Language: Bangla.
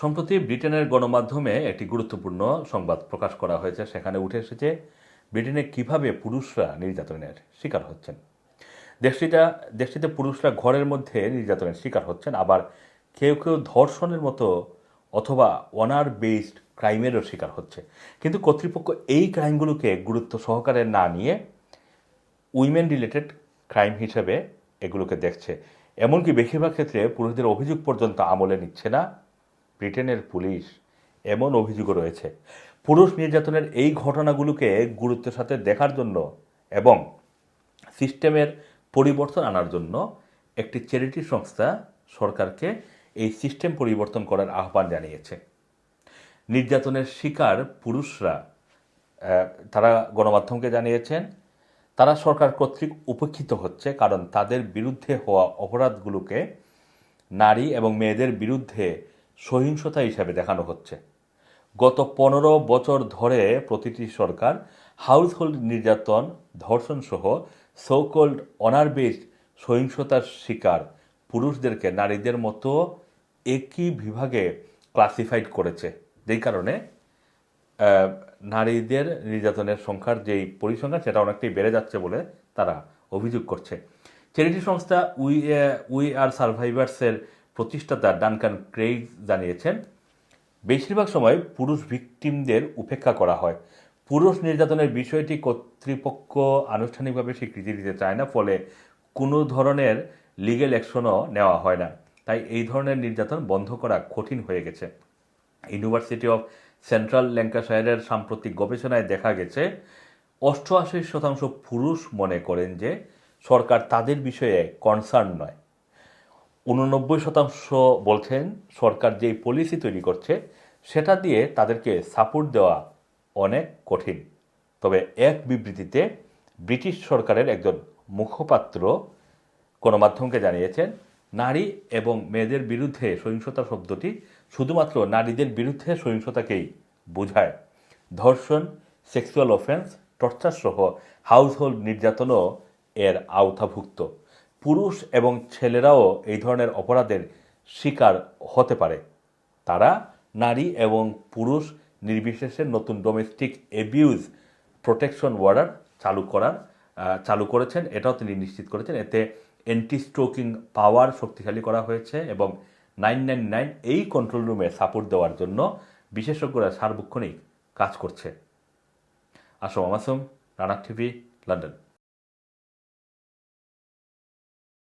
সম্প্রতি ব্রিটেনের গণমাধ্যমে একটি গুরুত্বপূর্ণ সংবাদ প্রকাশ করা হয়েছে। সেখানে উঠে এসেছে, ব্রিটেনে কীভাবে পুরুষরা নির্যাতনের শিকার হচ্ছেন? দেশটিটা, দেশটিতে পুরুষরা ঘরের মধ্যে নির্যাতনের শিকার হচ্ছেন। আবার কেউ কেউ ধর্ষণের মতো অথবা অনার বেসড ক্রাইমেরও শিকার হচ্ছে। কিন্তু কর্তৃপক্ষ এই ক্রাইমগুলোকে গুরুত্ব সহকারে না নিয়ে উইমেন রিলেটেড ক্রাইম হিসেবে এগুলোকে দেখছে। এমনকি বেশিরভাগ ক্ষেত্রে পুরুষদের অভিযোগ পর্যন্ত আমলে নিচ্ছে না। ব্রিটেনের পুলিশ এমন অভিযোগও রয়েছে। পুরুষ নির্যাতনের এই ঘটনাগুলোকে গুরুত্বের সাথে দেখার জন্য এবং সিস্টেমের পরিবর্তন আনার জন্য একটি চ্যারিটি সংস্থা সরকারকে এই সিস্টেম পরিবর্তন করার আহ্বান জানিয়েছে। নির্যাতনের শিকার পুরুষরা তারা গণমাধ্যমকে জানিয়েছেন, তারা সরকার কর্তৃক উপেক্ষিত হচ্ছে কারণ তাদের বিরুদ্ধে হওয়া অপরাধগুলোকে নারী এবং মেয়েদের বিরুদ্ধে সহিংসতা হিসাবে দেখানো হচ্ছে। গত পনেরো বছর ধরে প্রতিটি সরকার হাউসহোল্ড নির্যাতন ধর্ষণ সহ সোকোল্ড অনার বেসড সহিংসতার শিকার পুরুষদেরকে নারীদের মতো একই বিভাগে ক্লাসিফাইড করেছে। যেই কারণে নারীদের নির্যাতনের সংখ্যার যেই পরিসংখ্যান, সেটা অনেকটাই বেড়ে যাচ্ছে বলে তারা অভিযোগ করছে। চ্যারিটি সংস্থা উই উই আর সার্ভাইভার্সের প্রতিষ্ঠাতা ডানকান ক্রেইগ জানিয়েছেন, বেশিরভাগ সময় পুরুষ ভিকটিমদের উপেক্ষা করা হয়। পুরুষ নির্যাতনের বিষয়টি কর্তৃপক্ষ আনুষ্ঠানিকভাবে স্বীকৃতি দিতে চায় না, ফলে কোনো ধরনের লিগেল অ্যাকশনও নেওয়া হয় না। তাই এই ধরনের নির্যাতন বন্ধ করা কঠিন হয়ে গেছে। ইউনিভার্সিটি অফ সেন্ট্রাল ল্যাঙ্কাশায়ারের সাম্প্রতিক গবেষণায় দেখা গেছে, অষ্টআশি শতাংশ পুরুষ মনে করেন যে সরকার তাদের বিষয়ে কনসার্ন নয়। উননব্বই শতাংশ বলছেন সরকার যেই পলিসি তৈরি করছে, সেটা দিয়ে তাদেরকে সাপোর্ট দেওয়া অনেক কঠিন। তবে এক বিবৃতিতে ব্রিটিশ সরকারের একজন মুখপাত্র গণমাধ্যমকে জানিয়েছেন, নারী এবং মেয়েদের বিরুদ্ধে সহিংসতা শব্দটি শুধুমাত্র নারীদের বিরুদ্ধে সহিংসতাকেই বোঝায়। ধর্ষণ সেক্সুয়াল অফেন্স টর্চার সহ হাউসহোল্ড নির্যাতনও এর আওতাভুক্ত। পুরুষ এবং ছেলেরাও এই ধরনের অপরাধের শিকার হতে পারে। তারা নারী এবং পুরুষ নির্বিশেষে নতুন ডোমেস্টিক এবিউজ প্রোটেকশন ওয়ার্ডার চালু করার চালু করেছেন। এটাও তিনি নিশ্চিত করেছেন। এতে অ্যান্টি স্ট্রোকিং পাওয়ার শক্তিশালী করা হয়েছে এবং নাইন নাইন নাইন এই কন্ট্রোল রুমে সাপোর্ট দেওয়ার জন্য বিশেষজ্ঞরা সার্বক্ষণিক কাজ করছে। Assam Masum Rana TV, London.